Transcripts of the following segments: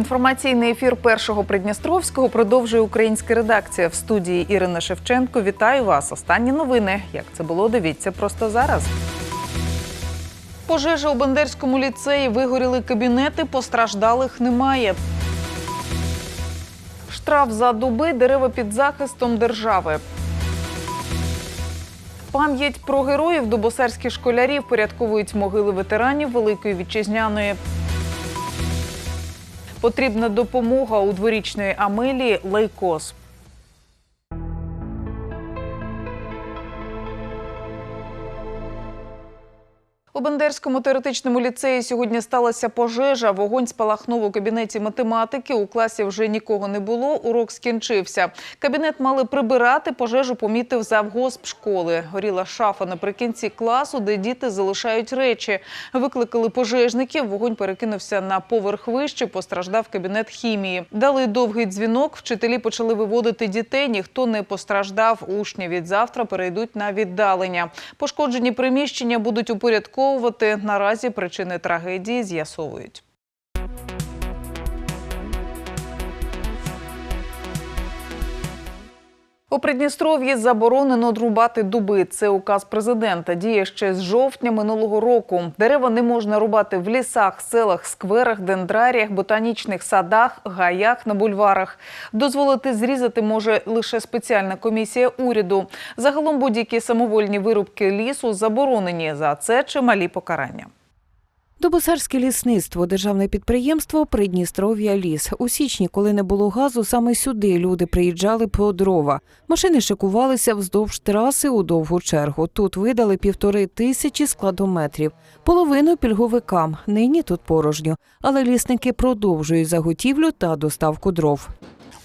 Інформаційний ефір першого Придністровського продовжує українська редакція в студії Ірина Шевченко. Вітаю вас. Останні новини. Як це було, дивіться просто зараз. Пожежа у Бендерському ліцеї вигоріли кабінети, постраждалих немає. Штраф за дуби, дерева під захистом держави. Пам'ять про героїв дубосарські школярі впорядковують могили ветеранів Великої вітчизняної. Потрібна допомога у дворічної Амелії лейкоз. У Бендерському теоретичному ліцеї сьогодні сталася пожежа. Вогонь спалахнув у кабінеті математики. У класі вже нікого не було. Урок скінчився. Кабінет мали прибирати. Пожежу помітив завгосп школи. Горіла шафа наприкінці класу, де діти залишають речі. Викликали пожежників. Вогонь перекинувся на поверх вище. Постраждав кабінет хімії. Дали довгий дзвінок. Вчителі почали виводити дітей. Ніхто не постраждав. Учні від завтра перейдуть на віддалення. Пошкоджені приміщення будуть упорядковані враховувати. Наразі причини трагедії з'ясовують. У Придністров'ї заборонено рубати дуби. Це указ президента. Діє ще з жовтня минулого року. Дерева не можна рубати в лісах, селах, скверах, дендраріях, ботанічних садах, гаях на бульварах. Дозволити зрізати може лише спеціальна комісія уряду. Загалом будь-які самовольні вирубки лісу заборонені. За це чималі покарання. Добосарське лісництво, державне підприємство Придністров'я ліс. У січні, коли не було газу, саме сюди люди приїжджали по дрова. Машини шикувалися вздовж траси у довгу чергу. Тут видали півтори тисячі складометрів. Половину пільговикам. Нині тут порожньо. Але лісники продовжують заготівлю та доставку дров.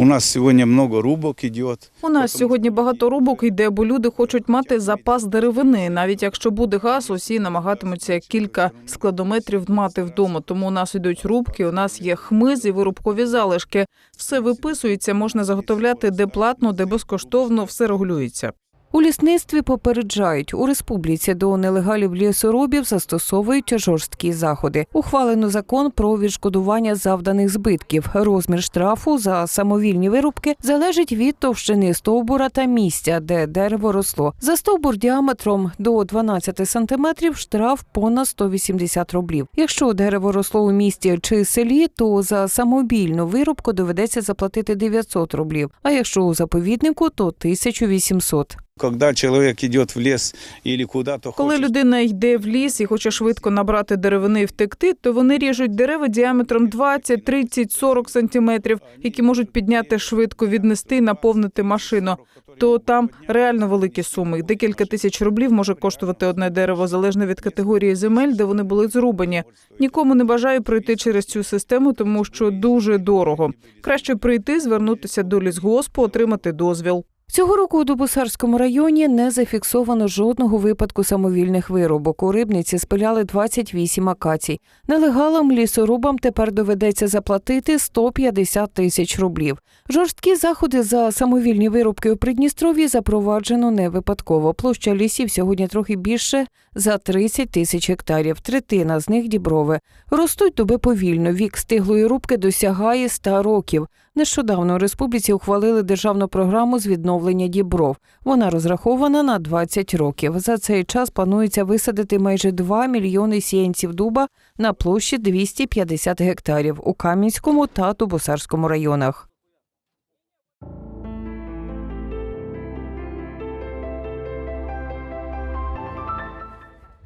У нас сьогодні много рубок идет. У нас сьогодні багато рубок йде, бо люди хочуть мати запас деревини. Навіть якщо буде газ, усі намагатимуться кілька складометрів мати вдома. Тому у нас йдуть рубки, у нас є хмиз і вирубкові залишки. Все виписується, можна заготовляти де платно, де безкоштовно, все регулюється. У лісництві попереджають, у республіці до нелегалів лісоробів застосовують жорсткі заходи. Ухвалено закон про відшкодування завданих збитків. Розмір штрафу за самовільні вирубки залежить від товщини стовбура та місця, де дерево росло. За стовбур діаметром до 12 сантиметрів штраф понад 180 рублів. Якщо дерево росло у місті чи селі, то за самовільну вирубку доведеться заплатити 900 рублів. А якщо у заповіднику, то 1800. Когда человек идет в лес или куда-то Коли людина йде в ліс і хоче швидко набрати деревини і втекти, то вони ріжуть дерева діаметром 20, 30, 40 сантиметрів, які можуть підняти швидко, віднести і наповнити машину. То там реально великі суми. Декілька тисяч рублів може коштувати одне дерево, залежно від категорії земель, де вони були зрубані. Нікому не бажаю пройти через цю систему, тому що дуже дорого. Краще прийти, звернутися до лісгоспу, отримати дозвіл. Цього року у Дубосарському районі не зафіксовано жодного випадку самовільних вирубок. У рибниці спиляли 28 акацій. Нелегалам лісорубам тепер доведеться заплатити 150 тисяч рублів. Жорсткі заходи за самовільні вирубки у Придністров'ї запроваджено не випадково. Площа лісів сьогодні трохи більше за 30 тисяч гектарів. Третина з них діброви. Ростуть дуби повільно. Вік стиглої рубки досягає 100 років. Нещодавно у республіці ухвалили державну програму з відновлення дібров. Вона розрахована на 20 років. За цей час планується висадити майже 2 мільйони сіянців дуба на площі 250 гектарів у Кам'янському та Тубусарському районах.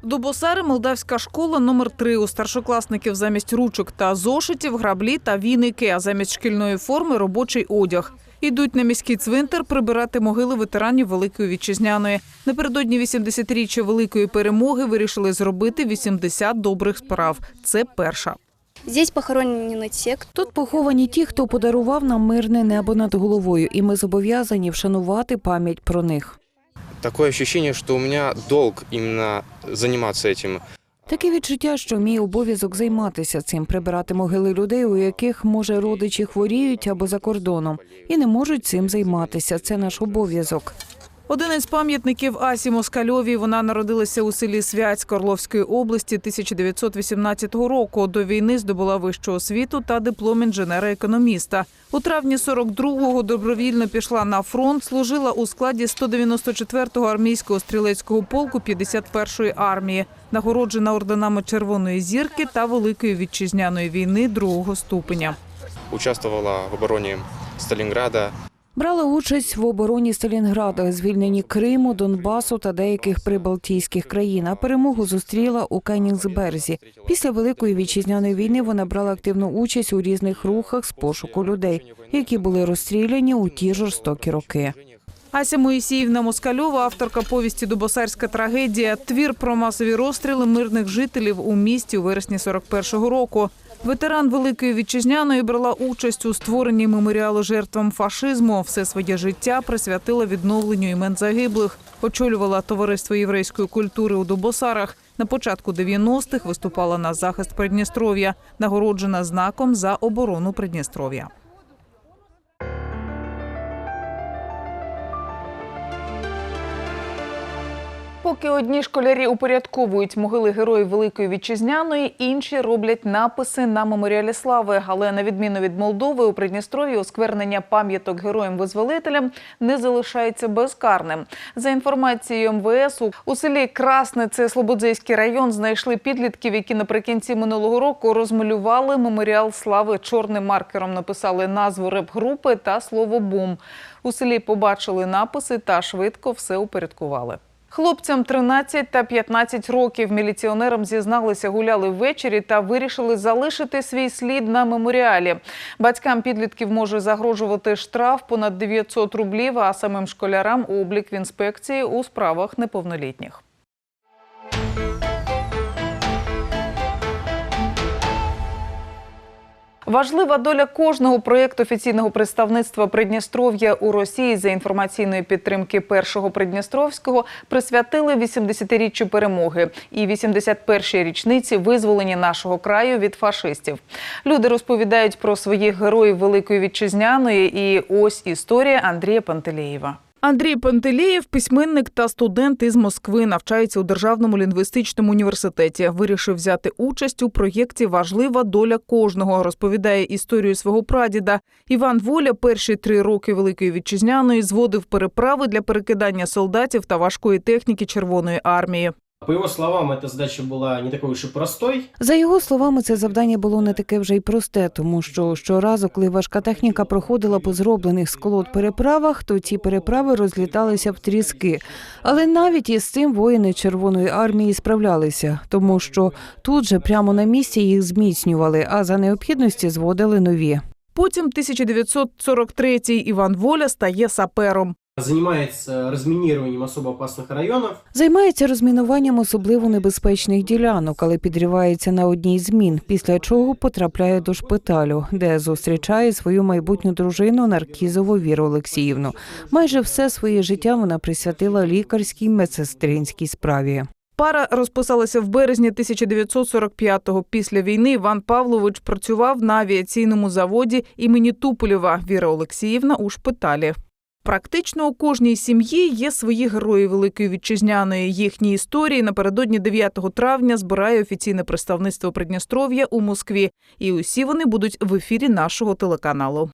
Дубосари молдавська школа номер 3 У старшокласників замість ручок та зошитів, граблі та віники, а замість шкільної форми робочий одяг. Йдуть на міський цвинтар прибирати могили ветеранів Великої вітчизняної. Напередодні 80-річчя великої перемоги вирішили зробити 80 добрих справ. Це перша. Здесь похоронены те, кто Тут поховані ті, хто подарував нам мирне небо над головою, і ми зобов'язані вшанувати пам'ять про них. Такое ощущение, что у меня долг именно заниматься этим. Таке відчуття, що мій обов'язок займатися цим, прибирати могили людей, у яких може родичі хворіють або за кордоном, і не можуть цим займатися. Це наш обов'язок. Один із пам'ятників Асі Москальовій. Вона народилася у селі Святськ Орловської області 1918 року. До війни здобула вищу освіту та диплом інженера-економіста. У травні 42-го добровільно пішла на фронт, служила у складі 194-го армійського стрілецького полку 51-ї армії, нагороджена орденами Червоної зірки та Великої вітчизняної війни другого ступеня. Участвовала в обороне Сталинграда. Брала участь в обороні Сталінграда, звільненні Криму, Донбасу та деяких прибалтійських країн. А перемогу зустріла у Кенігсберзі. Після великої вітчизняної війни вона брала активну участь у різних рухах з пошуку людей, які були розстріляні у ті жорстокі роки. Ася Моїсіївна Москальова, авторка повісті Дубосарська трагедія, твір про масові розстріли мирних жителів у місті у вересні 41-го року. Ветеран Великої вітчизняної брала участь у створенні меморіалу жертвам фашизму. Все своє життя присвятила відновленню імен загиблих. Очолювала товариство єврейської культури у Дубосарах. На початку 90-х виступала на захист Придністров'я, нагороджена знаком за оборону Придністров'я. Поки одні школярі упорядковують могили героїв Великої Вітчизняної, інші роблять написи на меморіалі слави. Але на відміну від Молдови, у Придністров'ї осквернення пам'яток героям-визволителям не залишається безкарним. За інформацією МВС, у- селі Красне, це Слободзейський район, знайшли підлітків, які наприкінці минулого року розмалювали меморіал слави чорним маркером. Написали назву реп-групи та слово бум. У селі побачили написи та швидко все упорядкували. Хлопцям 13 та 15 років міліціонерам зізналися, гуляли ввечері та вирішили залишити свій слід на меморіалі. Батькам підлітків може загрожувати штраф понад 900 рублів, а самим школярам облік в інспекції у справах неповнолітніх. Важлива доля кожного проєкту офіційного представництва Придністров'я у Росії за інформаційної підтримки першого Придністровського присвятили 80-річчю перемоги і 81-й річниці визволення нашого краю від фашистів. Люди розповідають про своїх героїв Великої вітчизняної. І ось історія Андрія Пантелеєва. Андрій Пантелєєв, письменник та студент із Москви, навчається у Державному лінгвістичному університеті. Вирішив взяти участь у проєкті Важлива доля кожного. Розповідає історію свого прадіда. Іван Воля перші три роки Великої вітчизняної зводив переправи для перекидання солдатів та важкої техніки Червоної армії. По его словам, эта задача была не такой уж и простой. За його словами, це завдання було не таке вже й просте, тому що щоразу, коли важка техніка проходила по зроблених з колод переправах, то ці переправи розліталися в тріски. Але навіть із цим воїни Червоної армії справлялися, тому що тут же прямо на місці їх зміцнювали, а за необхідності зводили нові. Потім 1943-й Іван Воля стає сапером. Занимается разминированием особо опасных районов. Займається розмінуванням особливо небезпечних ділянок, але підривається на одній з мін, після чого потрапляє до шпиталю, де зустрічає свою майбутню дружину Наркізову Віру Олексіївну. Майже все своє життя вона присвятила лікарській медсестринській справі. Пара розписалася в березні 1945-го. Після війни Іван Павлович працював на авіаційному заводі імені Туполєва. Віра Олексіївна у шпиталі. Практично у кожній сім'ї є свої герої Великої вітчизняної. Їхні історії напередодні 9 травня збирає офіційне представництво Придністров'я у Москві. І усі вони будуть в ефірі нашого телеканалу.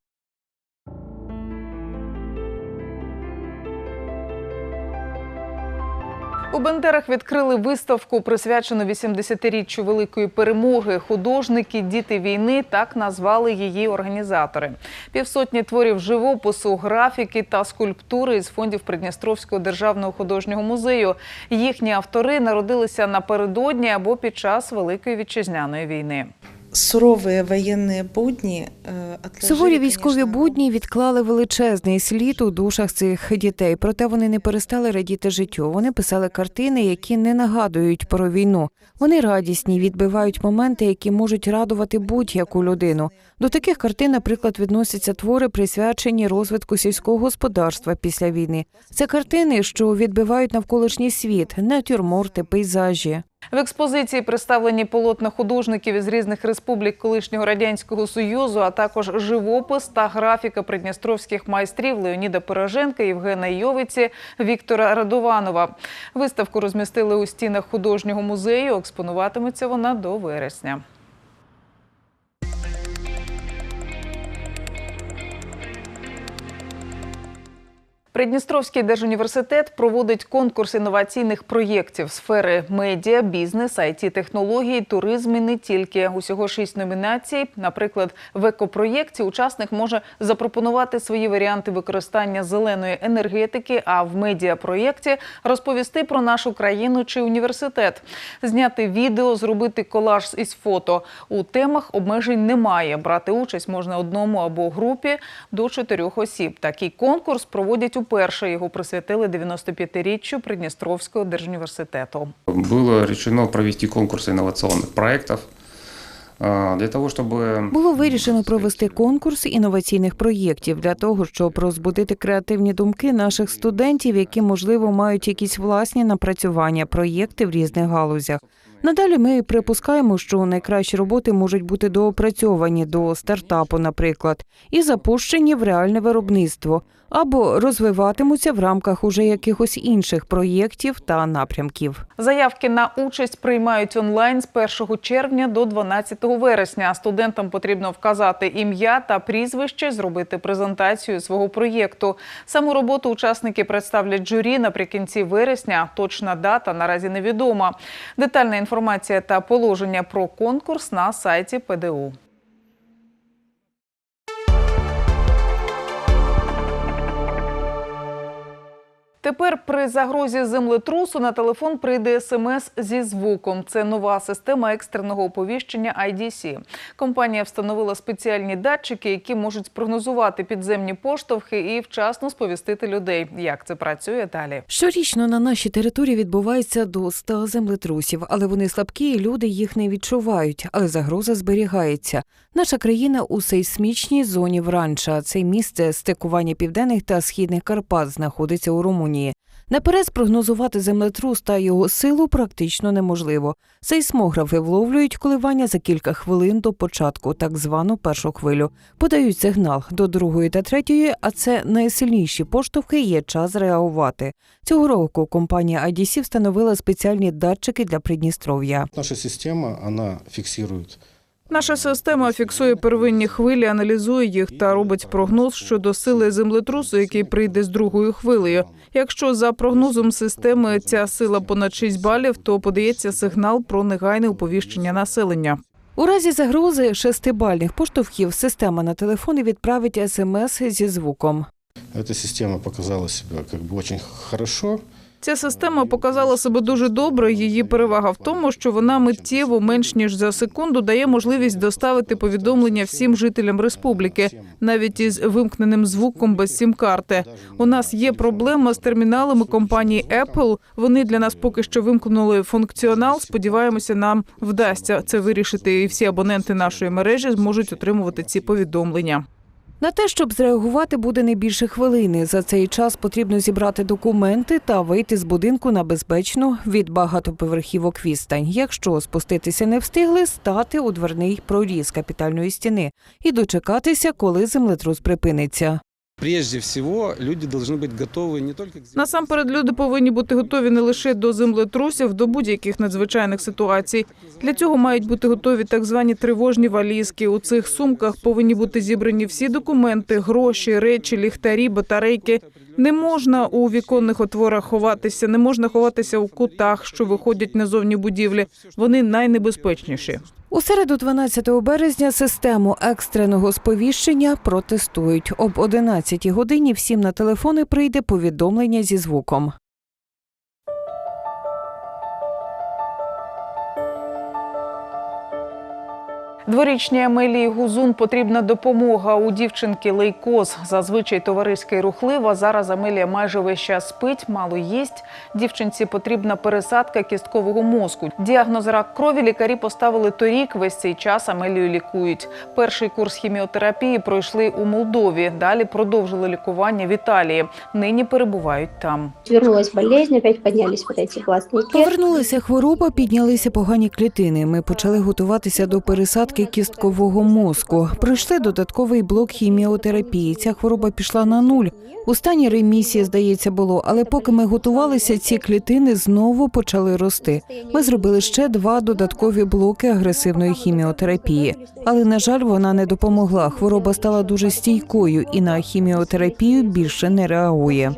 У Бендерах відкрили виставку, присвячену 80-річчю великої перемоги. Художники, діти війни так назвали її організатори. Півсотні творів живопису, графіки та скульптури із фондів Придністровського державного художнього музею. Їхні автори народилися напередодні або під час Великої вітчизняної війни. суровые военные будни э, отложили, Суворі військові конечно, будні відклали величезний слід у душах цих дітей. Проте вони не перестали радіти життю. Вони писали картини, які не нагадують про війну. Вони радісні, відбивають моменти, які можуть радувати будь-яку людину. До таких картин, наприклад, відносяться твори, присвячені розвитку сільського господарства після війни. Це картини, що відбивають навколишній світ, натюрморти, пейзажі. В експозиції представлені полотна художників із різних республік колишнього радянського союзу, а також живопис та графіка придністровських майстрів Леоніда Пироженка, Євгена Йовиці, Віктора Радованова. Виставку розмістили у стінах художнього музею. Експонуватиметься вона до вересня. Придністровський держуніверситет проводить конкурс інноваційних проєктів сфери медіа, бізнес, it технології, туризм і не тільки. Усього шість номінацій. Наприклад, в екопроєкті учасник може запропонувати свої варіанти використання зеленої енергетики, а в медіапроєкті розповісти про нашу країну чи університет, зняти відео, зробити колаж із фото. У темах обмежень немає. Брати участь можна одному або групі до чотирьох осіб. Такий конкурс проводять уперше. Його присвятили 95-річчю Придністровського держуніверситету. Было решено провести конкурс инновационных проектов а, для того, чтобы... Було вирішено провести конкурс інноваційних проєктів для того, щоб розбудити креативні думки наших студентів, які можливо мають якісь власні напрацювання, проєкти в різних галузях. Надалі ми припускаємо, що найкращі роботи можуть бути доопрацьовані до стартапу, наприклад, і запущені в реальне виробництво або розвиватимуться в рамках уже якихось інших проєктів та напрямків. Заявки на участь приймають онлайн з 1 червня до 12 вересня. Студентам потрібно вказати ім'я та прізвище, зробити презентацію свого проєкту. Саму роботу учасники представлять журі наприкінці вересня. Точна дата наразі невідома. Детальна інформація та положення про конкурс на сайті ПДУ. Тепер при загрозі землетрусу на телефон прийде смс зі звуком. Це нова система екстреного оповіщення IDC. Компанія встановила спеціальні датчики, які можуть спрогнозувати підземні поштовхи і вчасно сповістити людей. Як це працює далі? Щорічно на нашій території відбувається до 100 землетрусів, але вони слабкі, і люди їх не відчувають. Але загроза зберігається. Наша країна у сейсмічній зоні Вранча. Це місце стикування південних та східних Карпат знаходиться у Румунії. Наперед спрогнозувати землетрус та його силу практично неможливо. Сейсмографи вловлюють коливання за кілька хвилин до початку, так звану першу хвилю. Подають сигнал до другої та третьої, а це найсильніші поштовхи. Є час реагувати. Цього року компанія IDC встановила спеціальні датчики для Придністров'я. Наша система, она фиксирует Наша система фіксує первинні хвилі, аналізує їх та робить прогноз щодо сили землетрусу, який прийде з другою хвилею. Якщо за прогнозом системи ця сила понад 6 балів, то подається сигнал про негайне оповіщення населення. У разі загрози шестибальних поштовхів система на телефони відправить смс зі звуком. Эта система показала себя как бы очень хорошо. Ця система показала себе дуже добре. Її перевага в тому, що вона миттєво, менш ніж за секунду, дає можливість доставити повідомлення всім жителям республіки, навіть із вимкненим звуком без сім-карти. У нас є проблема з терміналами компанії Apple. Вони для нас поки що вимкнули функціонал. Сподіваємося, нам вдасться це вирішити, і всі абоненти нашої мережі зможуть отримувати ці повідомлення. На те, щоб зреагувати, буде не більше хвилини. За цей час потрібно зібрати документи та вийти з будинку на безпечну від багатоповерхівок відстань. Якщо спуститися не встигли, стати у дверний проріз капітальної стіни і дочекатися, коли землетрус припиниться. Прежде всего, люди должны быть готовы не только к земле- Насамперед, люди повинні бути готові не лише до землетрусів, до будь-яких надзвичайних ситуацій. Для цього мають бути готові так звані тривожні валізки. У цих сумках повинні бути зібрані всі документи, гроші, речі, ліхтарі, батарейки. Не можна у віконних отворах ховатися, не можна ховатися у кутах, що виходять назовні будівлі. Вони найнебезпечніші. У середу, 12 березня, систему екстреного сповіщення протестують. Об 11 годині всім на телефони прийде повідомлення зі звуком. Дворічній Амелії Гузун потрібна допомога. У дівчинки лейкоз. Зазвичай товариська і рухлива. Зараз Амелія майже весь час спить, мало їсть. Дівчинці потрібна пересадка кісткового мозку. Діагноз рак крові лікарі поставили торік. Весь цей час Амелію лікують. Перший курс хіміотерапії пройшли у Молдові. Далі продовжили лікування в Італії. Нині перебувають там. Вернулась болезнь, опять поднялись вот эти глазные Повернулася хвороба, піднялися погані клітини. Ми почали готуватися до пересадки кісткового мозку. Пройшли додатковий блок хіміотерапії. Ця хвороба пішла на нуль. У стані ремісії, здається, було, але поки ми готувалися, ці клітини знову почали рости. Ми зробили ще два додаткові блоки агресивної хіміотерапії. Але, на жаль, вона не допомогла. Хвороба стала дуже стійкою і на хіміотерапію більше не реагує.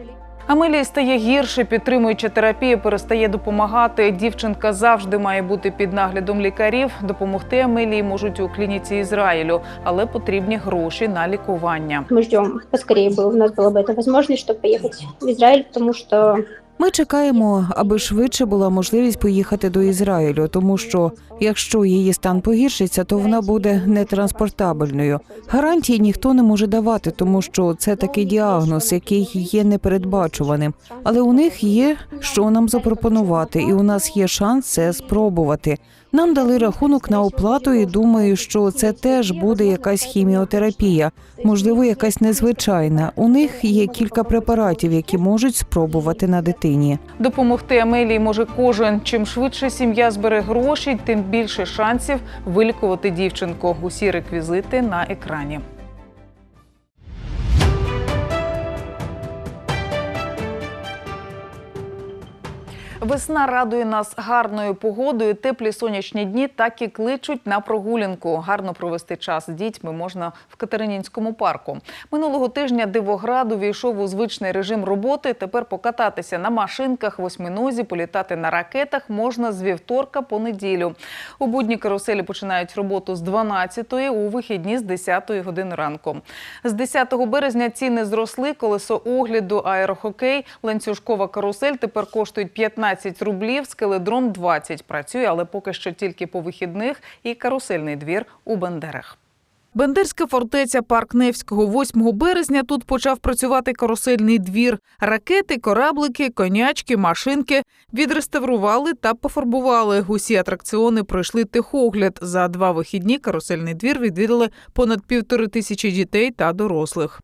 Амелії стає гірше, підтримуюча терапія перестає допомагати. Дівчинка завжди має бути під наглядом лікарів. Допомогти Амелії можуть у клініці Ізраїлю, але потрібні гроші на лікування. Мы ждем, поскорее бы у нас была бы эта возможность, чтобы поехать в Израиль, потому что ми чекаємо, аби швидше була можливість поїхати до Ізраїлю, тому що якщо її стан погіршиться, то вона буде нетранспортабельною. Гарантії ніхто не може давати, тому що це такий діагноз, який є непередбачуваним. Але у них є що нам запропонувати, і у нас є шанс це спробувати. Нам дали рахунок на оплату, і думаю, що це теж буде якась хіміотерапія, можливо, якась незвичайна. У них є кілька препаратів, які можуть спробувати на дитині. Допомогти Амелії може кожен. Чим швидше сім'я збере гроші, тим більше шансів вилікувати дівчинку. Усі реквізити на екрані. Весна радує нас гарною погодою. Теплі сонячні дні так і кличуть на прогулянку. Гарно провести час з дітьми можна в Катеринінському парку. Минулого тижня Дивоград увійшов у звичний режим роботи. Тепер покататися на машинках, восьминозі, політати на ракетах можна з вівторка по неділю. У будні каруселі починають роботу з 12-ї, у вихідні з 10-ї години ранку. З 10 березня ціни зросли. Колесо огляду, аерохокей, ланцюжкова карусель тепер коштують 15 рублів, скеледром 20. Працює, але поки що тільки по вихідних і карусельний двір у Бендерах. Бендерська фортеця Парк Невського 8 березня тут почав працювати карусельний двір. Ракети, кораблики, конячки, машинки відреставрували та пофарбували. Усі атракціони пройшли техогляд. За два вихідні карусельний двір відвідали понад півтори тисячі дітей та дорослих.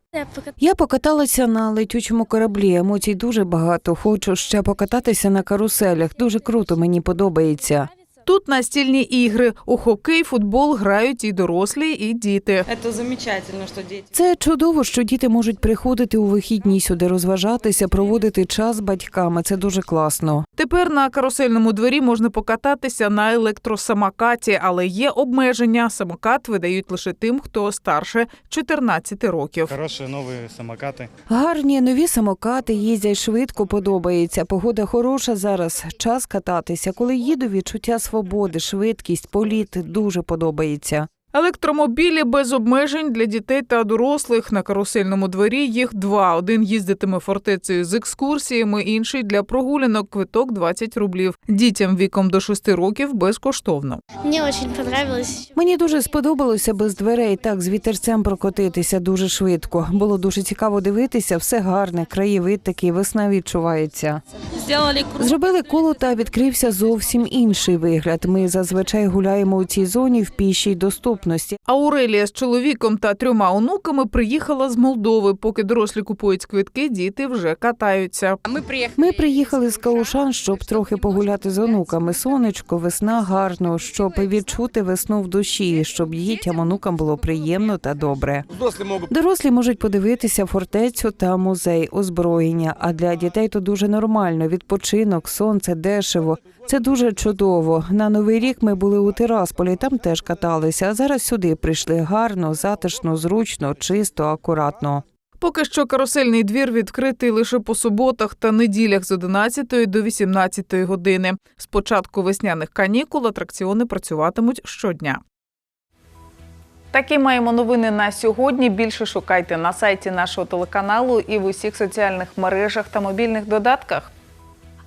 Я покаталася на летючому кораблі. Емоцій дуже багато. Хочу ще покататися на каруселях. Дуже круто, мені подобається. Тут настільні ігри. У хокей, футбол грають і дорослі, і діти. Это замечательно, что дети Це чудово, що діти можуть приходити у вихідні сюди, розважатися, проводити час з батьками. Це дуже класно. Тепер на карусельному дворі можна покататися на електросамокаті, але є обмеження. Самокат видають лише тим, хто старше 14 років. Хорошие новые самокаты. Гарні нові самокати їздять швидко, подобається. Погода хороша зараз. Час кататися. Коли їду, відчуття свободи, швидкість, політ дуже подобається. Електромобілі без обмежень для дітей та дорослих на карусельному дворі їх два. Один їздитиме фортецею з екскурсіями, інший для прогулянок. Квиток 20 рублів. Дітям віком до 6 років безкоштовно. мне очень понравилось. Мені дуже сподобалося без дверей так з вітерцем прокотитися дуже швидко. Було дуже цікаво дивитися, все гарне, краєвид такий, весна відчувається. Сделали круг. Зробили коло та відкрився зовсім інший вигляд. Ми зазвичай гуляємо у цій зоні в пішій доступності. Аурелія з чоловіком та трьома онуками приїхала з Молдови. Поки дорослі купують квитки, діти вже катаються. Мы приехали. Ми приїхали з Каушан, щоб трохи погуляти з онуками. Сонечко, весна гарно, щоб відчути весну в душі, щоб дітям онукам було приємно та добре. Дорослі можуть подивитися фортецю та музей озброєння. А для дітей то дуже нормально. Відпочинок, сонце, дешево. Це дуже чудово. На новий рік ми були у Тирасполі, там теж каталися. А зараз сюди прийшли гарно, затишно, зручно, чисто, акуратно. Поки що карусельний двір відкритий лише по суботах та неділях з 11 до 18 години. З початку весняних канікул атракціони працюватимуть щодня. Такі маємо новини на сьогодні. Більше шукайте на сайті нашого телеканалу і в усіх соціальних мережах та мобільних додатках.